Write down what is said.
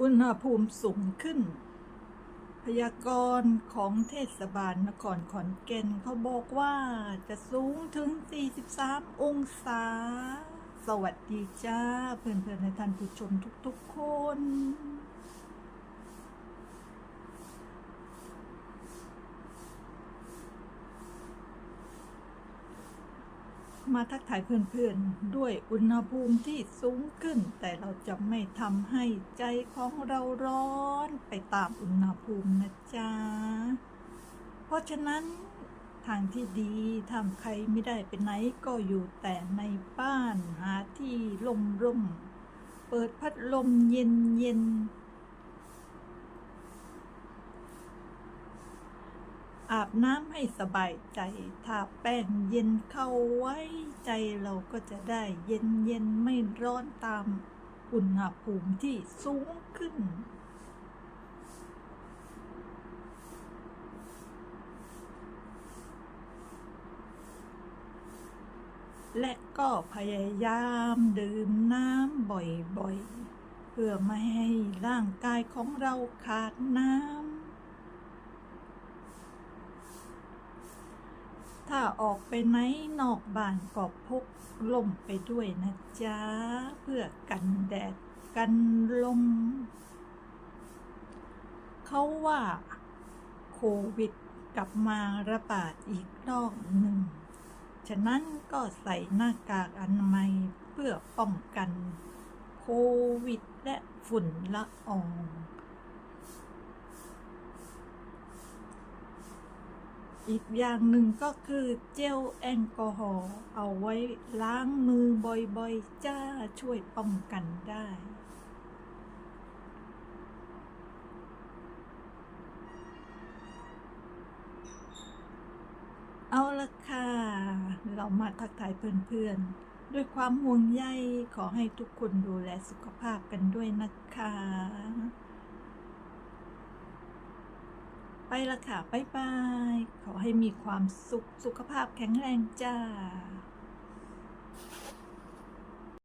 อุณหภูมิสูงขึ้น พยากรณ์ของเทศบาลนครขอนแก่นเขาบอกว่าจะสูงถึง 43 องศา สวัสดีจ้า เพื่อนๆในท่านผู้ชมทุกๆคน มาทักทายเพื่อนๆ ด้วยอุณหภูมิที่สูงขึ้น แต่เราจะไม่ทำให้ใจของเราร้อนไปตามอุณหภูมินะจ๊ะ เพราะฉะนั้นทางที่ดีทำใครไม่ได้ไปไหนก็อยู่แต่ในบ้านหาที่ลมร่มๆเปิดพัดลมเย็นเย็น อาบน้ำให้สบายใจทาแป้งเย็นเข้าไว้ใจเราก็จะได้เย็นเย็นไม่ร้อนตามอุณหภูมิที่สูงขึ้น และก็พยายามดื่มน้ำบ่อยๆ เพื่อไม่ให้ร่างกายของเราขาดน้ำ ถ้าออกไปไหนนอกบ้านก็พกล่มไปด้วยนะจ๊ะ เพื่อกันแดดกันลม เขาว่าโควิดกลับมาระบาดอีกรอบหนึ่ง ฉะนั้นก็ใส่หน้ากากอนามัยเพื่อป้องกัน โควิดและฝุ่นละออง อีกอย่างหนึ่งก็คือเจลแอลกอฮอล์เอาไว้ล้างมือบ่อยๆ จ้าช่วยป้องกันได้ เอาละค่ะ เรามาทักทายเพื่อนๆ ด้วยความห่วงใยขอให้ทุกคนดูแลสุขภาพกันด้วยนะคะ ไปละค่ะบายบาย ขอให้มีความสุข สุขภาพแข็งแรงจ้า